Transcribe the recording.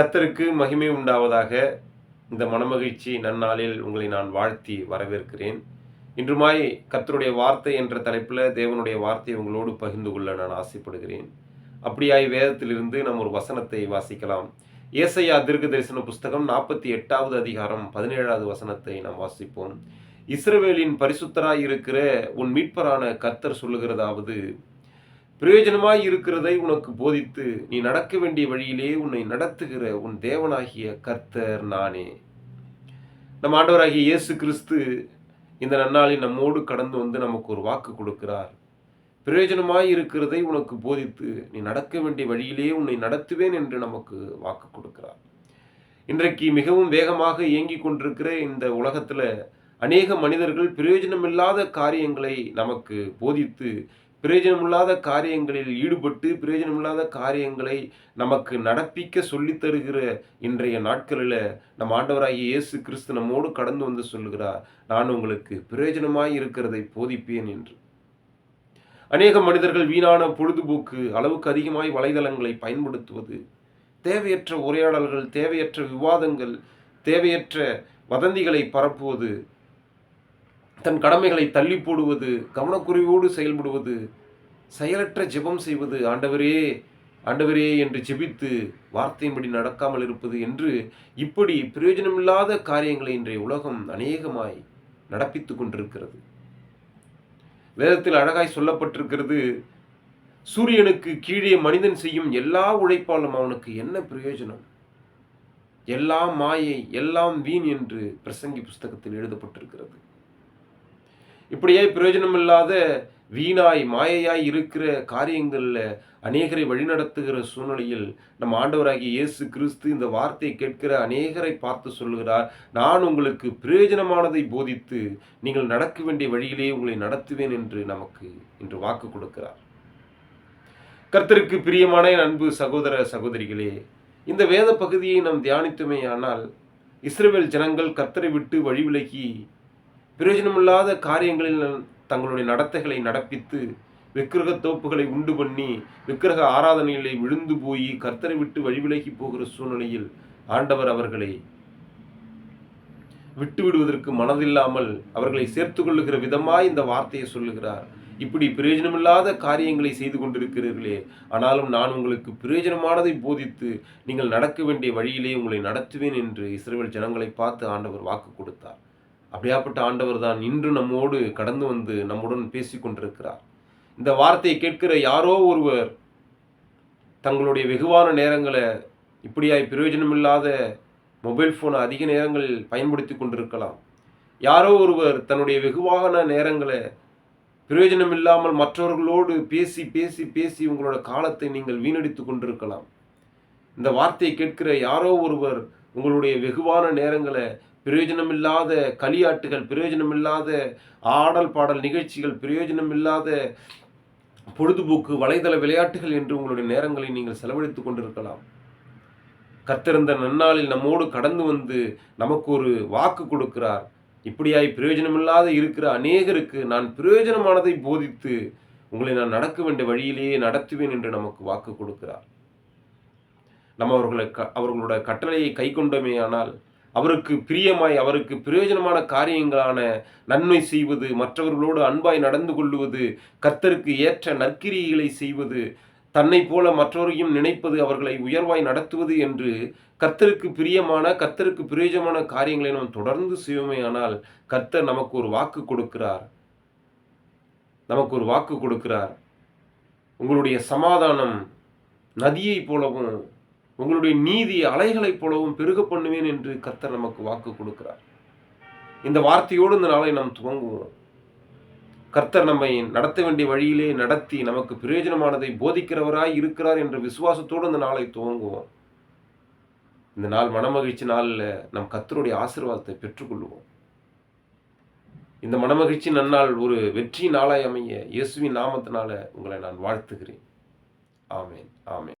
கத்தருக்கு மகிமை உண்டாவதாக இந்த மனமகிழ்ச்சி நன்னாளில் உங்களை நான் வாழ்த்தி வரவேற்கிறேன். இன்றுமாய் கத்தருடைய வார்த்தை என்ற தலைப்பில் தேவனுடைய வார்த்தையை உங்களோடு பகிர்ந்து கொள்ள நான் ஆசைப்படுகிறேன். அப்படியாய் வேதத்திலிருந்து நாம் ஒரு வசனத்தை வாசிக்கலாம். ஏசையா தீர்க்க தரிசன புஸ்தகம் நாற்பத்தி எட்டாவது அதிகாரம் பதினேழாவது வசனத்தை நாம் வாசிப்போம். இஸ்ரவேலின் பரிசுத்தராய் இருக்கிற உன் மீட்பரான கத்தர் சொல்லுகிறதாவது பிரயோஜனமாய் இருக்கிறதை உனக்கு போதித்து நீ நடக்க வேண்டிய வழியிலே உன்னை நடத்துகிற உன் தேவனாகிய கர்த்தர் நானே. நம் ஆண்டவராகிய இயேசு கிறிஸ்து இந்த நன்னாளில் நம்மோடு கடந்து வந்து நமக்கு ஒரு வாக்கு கொடுக்கிறார். பிரயோஜனமாய் இருக்கிறதை உனக்கு போதித்து நீ நடக்க வேண்டிய வழியிலே உன்னை நடத்துவேன் என்று நமக்கு வாக்கு கொடுக்கிறார். இன்றைக்கு மிகவும் வேகமாக இயங்கிக் கொண்டிருக்கிற இந்த உலகத்தில் அநேக மனிதர்கள் பிரயோஜனமில்லாத காரியங்களை நமக்கு போதித்து பிரயோஜனமில்லாத காரியங்களில் ஈடுபட்டு பிரயோஜனமில்லாத காரியங்களை நமக்கு நடப்பிக்க சொல்லித் தருகிற இன்றைய நாட்களில் நம் ஆண்டவராகிய இயேசு கிறிஸ்து நம்மோடு கடந்து வந்து சொல்லுகிறார் நான் உங்களுக்கு பிரயோஜனமாய் இருக்கிறதை போதிப்பேன் என்று. அநேக மனிதர்கள் வீணான பொழுதுபோக்கு அளவுக்கு அதிகமாய் வலைதளங்களை பயன்படுத்துவது தேவையற்ற உரையாடல்கள் தேவையற்ற விவாதங்கள் தேவையற்ற வதந்திகளை பரப்புவது தன் கடமைகளை தள்ளி போடுவது கவனக்குறைவோடு செயல்படுவது செயலற்ற ஜெபம் செய்வது. ஆண்டவரே ஆண்டவரே என்று ஜெபித்து வார்த்தையின்படி நடக்காமல் இருப்பது என்று இப்படி பிரயோஜனமில்லாத காரியங்களை இன்றைய உலகம் அநேகமாய் நடப்பித்து கொண்டிருக்கிறது. வேதத்தில் அழகாய் சொல்லப்பட்டிருக்கிறது சூரியனுக்கு கீழே மனிதன் செய்யும் எல்லா உழைப்பாலும் அவனுக்கு என்ன பிரயோஜனம்? எல்லாம் மாயை எல்லாம் வீண் என்று பிரசங்கி புஸ்தகத்தில் எழுதப்பட்டிருக்கிறது. இப்படியே பிரயோஜனமில்லாத வீணாய் மாயையாய் இருக்கிற காரியங்களில் அநேகரை வழிநடத்துகிற சூழ்நிலையில் நம் ஆண்டவராகிய இயேசு கிறிஸ்து இந்த வார்த்தையை கேட்கிற அநேகரை பார்த்து சொல்லுகிறார் நான் உங்களுக்கு பிரயோஜனமானதை போதித்து நீங்கள் நடக்க வேண்டிய வழியிலே உங்களை நடத்துவேன் என்று நமக்கு இன்று வாக்கு கொடுக்கிறார். கர்த்தருக்கு பிரியமான அன்பு சகோதர சகோதரிகளே இந்த வேத பகுதியை நாம் தியானித்துமே ஆனால் இஸ்ரேல் ஜனங்கள் கர்த்தரை விட்டு வழிவிலகி பிரயோஜனமில்லாத காரியங்களில் தங்களுடைய நடத்தைகளை நடப்பித்து விக்கிரக தோப்புகளை உண்டு பண்ணி விக்கிரக ஆராதனைகளை விழுந்து போய் கர்த்தரை விட்டு வழிவிலகி போகிற சூழ்நிலையில் ஆண்டவர் அவர்களை விட்டு விடுவதற்கு மனதில்லாமல் அவர்களை சேர்த்து கொள்ளுகிற விதமாய் இந்த வார்த்தையை சொல்லுகிறார். இப்படி பிரயோஜனமில்லாத காரியங்களை செய்து கொண்டிருக்கிறீர்களே ஆனாலும் நான் உங்களுக்கு பிரயோஜனமானதை போதித்து நீங்கள் நடக்க வேண்டிய வழியிலே உங்களை நடத்துவேன் என்று இஸ்ரேல் ஜனங்களை பார்த்து ஆண்டவர் வாக்கு கொடுத்தார். அப்படியாப்பட்ட ஆண்டவர் தான் இன்று நம்மோடு கடந்து வந்து நம்முடன் பேசி கொண்டிருக்கிறார் இந்த வார்த்தையை கேட்கிற யாரோ ஒருவர் தங்களுடைய வெகுவான நேரங்களை இப்படியாய் பிரயோஜனமில்லாத மொபைல் ஃபோனை அதிக நேரங்களில் பயன்படுத்தி கொண்டிருக்கலாம். யாரோ ஒருவர் தன்னுடைய வெகுவான நேரங்களை பிரயோஜனம் இல்லாமல் மற்றவர்களோடு பேசி பேசி பேசி உங்களோட காலத்தை நீங்கள் வீணடித்து கொண்டிருக்கலாம். இந்த வார்த்தையை கேட்கிற யாரோ ஒருவர் உங்களுடைய வெகுவான நேரங்களை பிரயோஜனமில்லாத களியாட்டுகள் பிரயோஜனமில்லாத ஆடல் பாடல் நிகழ்ச்சிகள் பிரயோஜனமில்லாத பொழுதுபோக்கு வலைதள விளையாட்டுகள் என்று உங்களுடைய நேரங்களை நீங்கள் செலவழித்துக் கொண்டிருக்கலாம். கத்திருந்த நன்னாளில் நம்மோடு கடந்து வந்து நமக்கு ஒரு வாக்கு கொடுக்கிறார். இப்படியாய் பிரயோஜனமில்லாத இருக்கிற அநேகருக்கு நான் பிரயோஜனமானதை போதித்து உங்களை நான் நடக்க வேண்டிய வழியிலேயே நடத்துவேன் என்று நமக்கு வாக்கு கொடுக்கிறார். நம்ம அவர்களை க அவர்களோட கட்டளையை கை கொண்டோமே ஆனால் அவருக்கு பிரியமாய் அவருக்கு பிரயோஜனமான காரியங்களான நன்மை செய்வது மற்றவர்களோடு அன்பாய் நடந்து கொள்ளுவது கர்த்தருக்கு ஏற்ற நற்கிரிகளை செய்வது தன்னை போல மற்றவரையும் நினைப்பது அவர்களை உயர்வாய் நடத்துவது என்று கர்த்தருக்கு பிரியமான கர்த்தருக்கு பிரயோஜனமான காரியங்களை நாம் தொடர்ந்து செய்வோமே ஆனால் கர்த்தர் நமக்கு ஒரு வாக்கு கொடுக்கிறார். நமக்கு ஒரு வாக்கு கொடுக்கிறார். உங்களுடைய சமாதானம் நதியைப் போலவும் உங்களுடைய நீதி அலைகளைப் போலவும் பெருக பண்ணுவேன் என்று கர்த்தர் நமக்கு வாக்கு கொடுக்கிறார். இந்த வார்த்தையோடு இந்த நாளை நாம் துவங்குவோம். கர்த்தர் நம்மை நடத்த வேண்டிய வழியிலே நடத்தி நமக்கு பிரயோஜனமானதை போதிக்கிறவராய் இருக்கிறார் என்ற விசுவாசத்தோடு இந்த நாளை துவங்குவோம். இந்த நாள் மனமகிழ்ச்சி நாளில் நம் கர்த்தருடைய ஆசீர்வாதத்தை பெற்றுக்கொள்வோம். இந்த மனமகிழ்ச்சி நன்னாள் ஒரு வெற்றி நாளாய் அமைய இயேசுவின் நாமத்தினால உங்களை நான் வாழ்த்துகிறேன். ஆமேன் ஆமேன்.